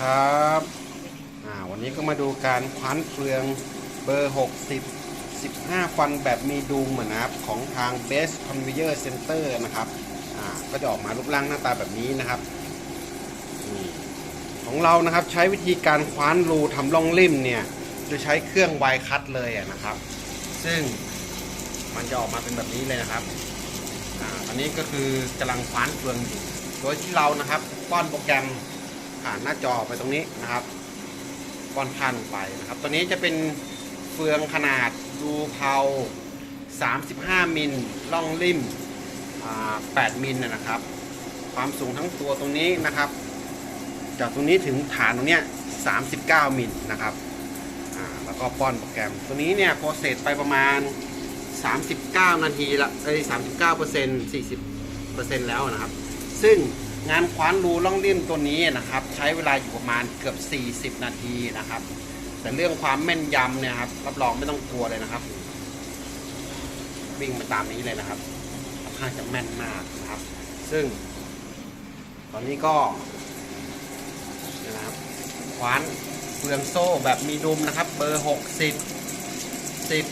ครับวันนี้ก็มาดูการคว้านเฟืองเบอร์ 60 15 ฟันแบบมีดูมเหมือนนะครับของทาง Best Conveyor Center นะครับก็จะออกมารูปร่างหน้าตาแบบนี้นะครับของเรานะครับใช้วิธีการคว้านรูทำร่องริ่มเนี่ยโดยใช้เครื่องไวคัตเลยนะครับ ซึ่งมันจะออกมาเป็นแบบนี้เลยนะครับอันนี้ก็คือกำลังคว้านเฟืองอยู่โดยที่เรานะครับป้อนโปรแกรม ผ่านหน้าจอไปตรงนี้นะครับป้อนผ่านลงไปนะครับ ตัวนี้จะเป็นเฟืองขนาดดูเผา35 มิลล่องริมอ่า8มิลนะนะครับ ความสูงทั้งตัวตรงนี้นะครับ จากตรงนี้ถึงฐานตรงเนี้ย39 มิลนะครับแล้วก็ป้อนโปรแกรม ตัวนี้เนี่ยโปรเซสไปประมาณ 39 นาทีละเอ้ย39เปอร์เซ็นต์40เปอร์เซ็นต์แล้วนะครับ ซึ่ง งานคว้านรูล่องเลี่ยมตัวนี้นะครับ ใช้เวลาอยู่ประมาณเกือบ 40 นาทีนะครับ แต่เรื่องความแม่นยำเนี่ยครับรับรองไม่ต้องกลัวเลยนะครับ วิ่งมาตามนี้เลยนะครับค่อนข้างจะแม่นมากนะครับ ซึ่ง ตอนนี้ก็นะครับคว้านเฟืองโซ่แบบมีดุมนะครับ เบอร์ 60 10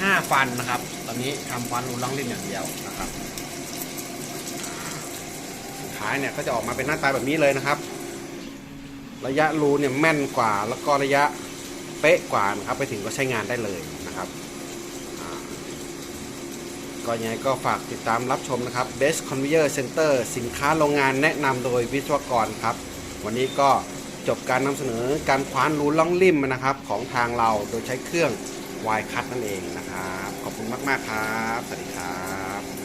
5 ฟันนะครับ ตอนนี้ทำฟันรูล่องลิ้นอย่างเดียวนะครับ ท้ายเนี่ยก็จะออกมาเป็นหน้าตาแบบนี้เลยนะครับ ระยะรูเนี่ยแม่นกว่า แล้วก็ระยะเป๊ะกว่านะครับ ไปถึงก็ใช้งานได้เลยนะครับก็ยังไงก็ฝากติดตามรับชมนะครับ Best Conveyor Center สินค้าโรงงานแนะนำโดยวิศวกรครับ วันนี้ก็จบการนำเสนอการคว้านรูล่องริมนะครับ ของทางเราโดยใช้เครื่องวายคัตนั่นเองนะครับ ขอบคุณมาก ๆ ครับ สวัสดีครับ